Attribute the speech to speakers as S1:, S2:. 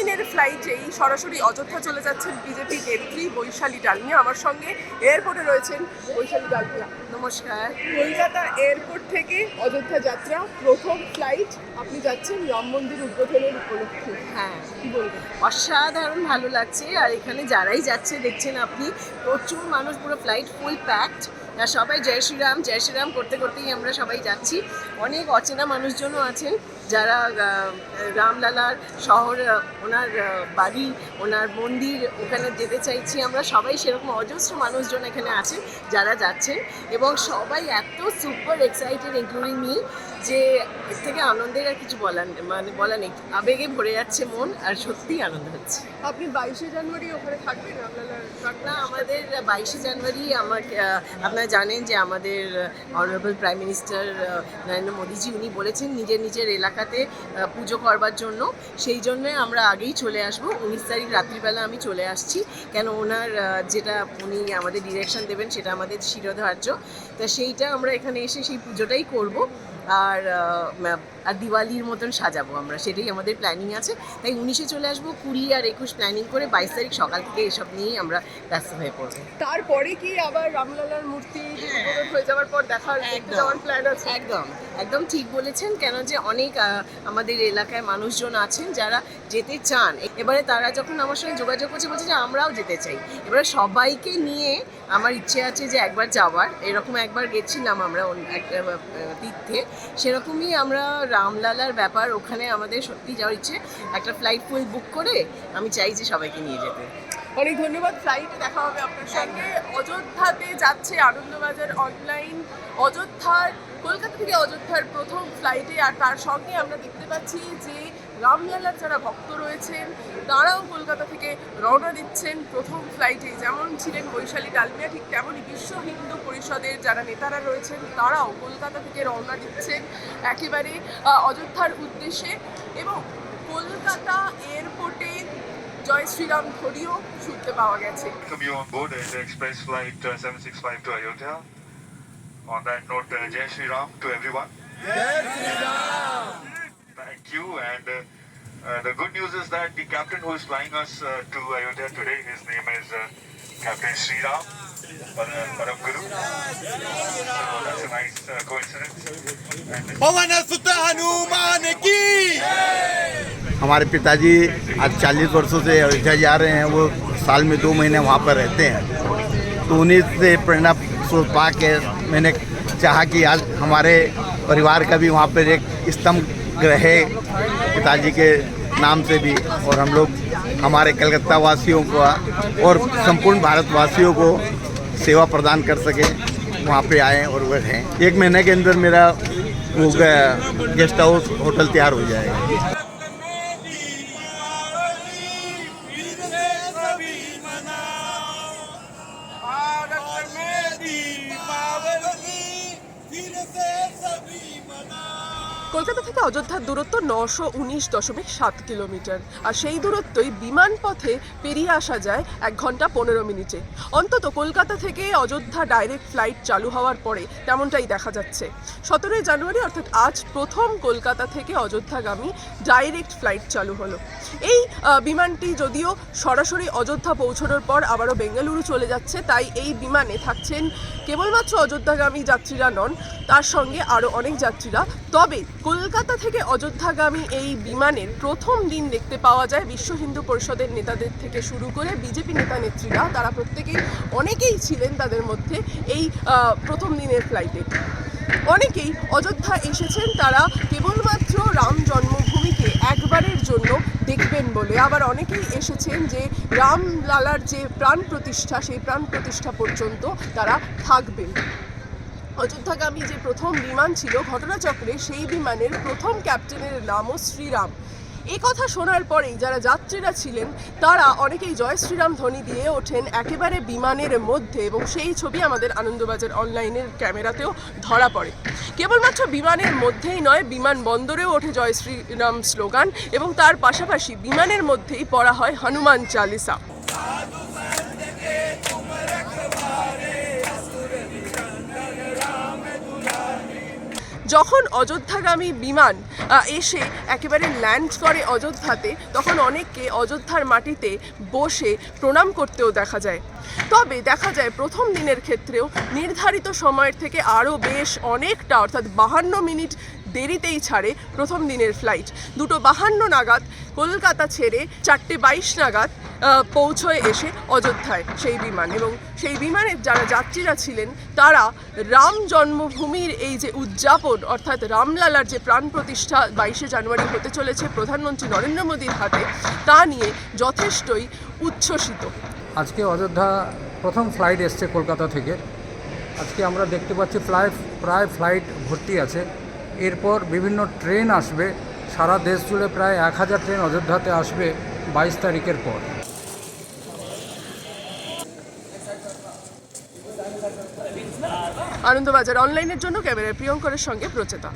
S1: দিনের ফ্লাইটেই সরাসরি অযোধ্যা চলে যাচ্ছেন বিজেপি নেত্রী বৈশালী ডালমিয়া। আমার সঙ্গে এয়ারপোর্টে রয়েছেন বৈশালী ডালমিয়া। নমস্কার। কলকাতা এয়ারপোর্ট থেকে অযোধ্যা যাত্রা, প্রথম ফ্লাইট আপনি যাচ্ছেন রাম মন্দির উদ্বোধনের উপলক্ষে।
S2: হ্যাঁ
S1: কি বলবেন?
S2: অসাধারণ ভালো লাগছে। আর এখানে যারাই যাচ্ছে, দেখছেন আপনি, প্রচুর মানুষ পুরো ফ্লাইট ফুল প্যাকড সবাই জয় শ্রীরাম জয় শ্রীরাম। করতে, করতেই আমরা সবাই যাচ্ছি। অনেক অচেনা মানুষজনও আছেন যারা রামলালার শহর ওনার বাড়ি ওনার মন্দির ওখানে যেতে চাইছি। আমরা সবাই সেরকম অজস্র মানুষজন এখানে আছেন যারা যাচ্ছেন এবং সবাই এত সুপার এক্সাইটেড ইনক্লুডিং মি যে এর থেকে আনন্দের আর কিছু বলার নেই, মানে বলা নেই। আবেগে ভরে যাচ্ছে মন আর সত্যিই আনন্দ হচ্ছে।
S1: আপনি বাইশে জানুয়ারি ওখানে থাকবেন রামলালার
S2: না আমাদের বাইশে জানুয়ারি আমাকে আপনারা জানেন যে আমাদের honourable prime minister Narendra Modi ji, উনি বলেছেন নিজের নিজের এলাকাতে পুজো করবার জন্য। সেই জন্য আমরা আগেই চলে আসব। উনিশ তারিখ রাত্রিবেলা আমি চলে আসছি। কেন ওনার যেটা উনি আমাদের ডিরেকশন দেবেন, সেটা আমাদের শিরোধার্য। তা সেইটা আমরা এখানে এসে সেই পুজোটাই করব। আর আর দিওয়ালির মতন সাজাবো আমরা সেটাই আমাদের প্ল্যানিং আছে। তাই উনিশে চলে আসব কুড়ি আর একুশ প্ল্যানিং করে বাইশ তারিখ সকাল থেকে এসব নিয়েই আমরা ব্যস্ত হয়ে পড়ব।
S1: তারপরে কি আবার রামলালার মূর্তি উদ্বোধন হয়ে যাওয়ার পর
S2: একদম।
S1: যাওয়ার প্ল্যান আছে?
S2: একদম। একদম ঠিক বলেছেন কেন যে অনেক আমাদের এলাকায় মানুষজন আছেন যারা যেতে চান। এবারে তারা যখন আমার সঙ্গে যোগাযোগ করছে বলছে যে আমরাও যেতে চাই। এবারে সবাইকে নিয়ে আমার ইচ্ছে আছে যে একবার যাওয়ার। এরকম একবার গেছিলাম আমরা একটা তীর্থে। সেরকমই আমরা রামলালার ব্যাপার, ওখানে আমাদের সত্যি যাওয়ার ইচ্ছে। একটা ফ্লাইট ফুল বুক করে আমি চাই যে সবাইকে নিয়ে যেতে।
S1: অনেক ধন্যবাদ ফ্লাইটে দেখা হবে আপনার সঙ্গে। অযোধ্যাতে যাচ্ছে আনন্দবাজার অনলাইন অযোধ্যার, কলকাতা থেকে অযোধ্যার প্রথম ফ্লাইটে আর তার সঙ্গে আমরা দেখতে পাচ্ছি যে রামলালার যারা ভক্ত রয়েছেন তারাও কলকাতা থেকে রওনা দিচ্ছেন প্রথম ফ্লাইটে যেমন ছিলেন বৈশালী ডালমিয়া ঠিক তেমনই বিশ্ব হিন্দু পরিষদের যারা নেতারা রয়েছেন তারাও কলকাতা থেকে রওনা দিচ্ছেন একেবারে অযোধ্যার উদ্দেশ্যে এবং কলকাতা এয়ারপোর্টে জয় শ্রীরাম ধরিও শুনতে পাওয়া গেছে
S3: express flight uh, 765 to Ayodhya. On that note, uh, Jai Shri Ram to everyone. Thank you. And uh, uh, the good news is that the captain who is flying us uh, to Ayodhya today, his name is uh, Captain Sri Ram. Param Param Guru. So that's a nice uh, coincidence.
S4: पवन सुत हनुमान की
S5: हमारे पिताजी आज 40 वर्षों से अयोध्या जा रहे हैं वो साल में दो महीने वहाँ पर रहते हैं तो उन्हीं से प्रेरणा स्रोत पा के मैंने चाहा कि आज हमारे परिवार का भी वहाँ पर एक स्तंभ रहे पिताजी के नाम से भी और हम लोग हमारे कलकत्ता वासियों को और संपूर्ण भारतवासियों को सेवा प्रदान कर सके, वहाँ पे आए और वह रहें। एक महीने के अंदर मेरा वो गेस्ट हाउस होटल तैयार हो जाएगा।
S1: কলকাতা থেকে অযোধ্যার দূরত্ব নশো উনিশ দশমিক সাত কিলোমিটার। আর সেই দূরত্বই বিমান পথে পেরিয়ে আসা যায় এক ঘণ্টা পনেরো মিনিটে। অন্তত কলকাতা থেকে অযোধ্যা ডাইরেক্ট ফ্লাইট চালু হওয়ার পরে তেমনটাই দেখা যাচ্ছে। সতেরোই জানুয়ারি, অর্থাৎ আজ প্রথম কলকাতা থেকে অযোধ্যাগামী ডাইরেক্ট ফ্লাইট চালু হলো। এই বিমানটি যদিও সরাসরি অযোধ্যা পৌঁছানোর পর আবারও বেঙ্গালুরু চলে যাচ্ছে, তাই এই বিমানে থাকছেন কেবলমাত্র অযোধ্যাগামী যাত্রীরা নন, তার সঙ্গে আরও অনেক যাত্রীরা। তবে কলকাতা থেকে অযোধ্যাগামী এই বিমানের প্রথম দিন দেখতে পাওয়া যায় বিশ্ব হিন্দু পরিষদের নেতাদের থেকে শুরু করে বিজেপি নেতা নেত্রীরা। তারা প্রত্যেকেই অনেকেই ছিলেন তাদের মধ্যে এই প্রথম দিনের ফ্লাইটে। অনেকেই অযোধ্যা এসেছেন, তারা কেবলমাত্র রাম জন্মভূমিকে একবারের জন্য দেখবেন বলে। আবার অনেকেই এসেছেন যে রাম লালার যে প্রাণ প্রতিষ্ঠা, সেই প্রাণ প্রতিষ্ঠা পর্যন্ত তারা থাকবেন। অযোধ্যাগামী যে প্রথম বিমান ছিল ঘটনাচক্রে সেই বিমানের প্রথম ক্যাপ্টেনের নামও শ্রীরাম। এ কথা শোনার পরেই যারা যাত্রীরা ছিলেন, তারা অনেকেই জয় শ্রীরাম ধ্বনি দিয়ে ওঠেন একেবারে বিমানের মধ্যে এবং সেই ছবি আমাদের আনন্দবাজার অনলাইনের ক্যামেরাতেও ধরা পড়ে। কেবলমাত্র বিমানের মধ্যেই নয়, বিমান বন্দরেও ওঠে জয় শ্রীরাম স্লোগান এবং তার পাশাপাশি বিমানের মধ্যেই পড়া হয় হনুমান চালিসা। যখন অযোধ্যাগামী বিমান এসে একেবারে ল্যান্ড করে অযোধ্যাতে, তখন অনেককে অযোধ্যার মাটিতে বসে প্রণাম করতেও দেখা যায়। তবে দেখা যায় প্রথম দিনের ক্ষেত্রেও নির্ধারিত সময়ের থেকে আরও বেশ অনেকটা, অর্থাৎ বাহান্ন মিনিট দেরিতেই ছাড়ে প্রথম দিনের ফ্লাইট দুটো বাহান্ন নাগাদ কলকাতা ছেড়ে চারটে বাইশ নাগাদ পৌঁছয় এসে অযোধ্যায় সেই বিমান। এবং সেই বিমানের যারা যাত্রীরা ছিলেন, তারা রাম জন্মভূমির এই যে উদযাপন, অর্থাৎ রামলালার যে প্রাণ প্রতিষ্ঠা বাইশে জানুয়ারি হতে চলেছে প্রধানমন্ত্রী নরেন্দ্র মোদীর হাতে, তা নিয়ে যথেষ্টই উচ্ছ্বসিত।
S6: আজকে অযোধ্যা প্রথম ফ্লাইট এসছে কলকাতা থেকে। আজকে আমরা দেখতে পাচ্ছি প্রায় প্রায় ফ্লাইট ভর্তি আছে। এরপর বিভিন্ন ট্রেন আসবে। সারা দেশ জুড়ে প্রায় এক হাজার ট্রেন অযোধ্যাতে আসবে বাইশ তারিখের পর।
S1: আনন্দবাজার অনলাইনের জন্য ক্যামেরায় প্রিয়ঙ্করের সঙ্গে প্রচেতা।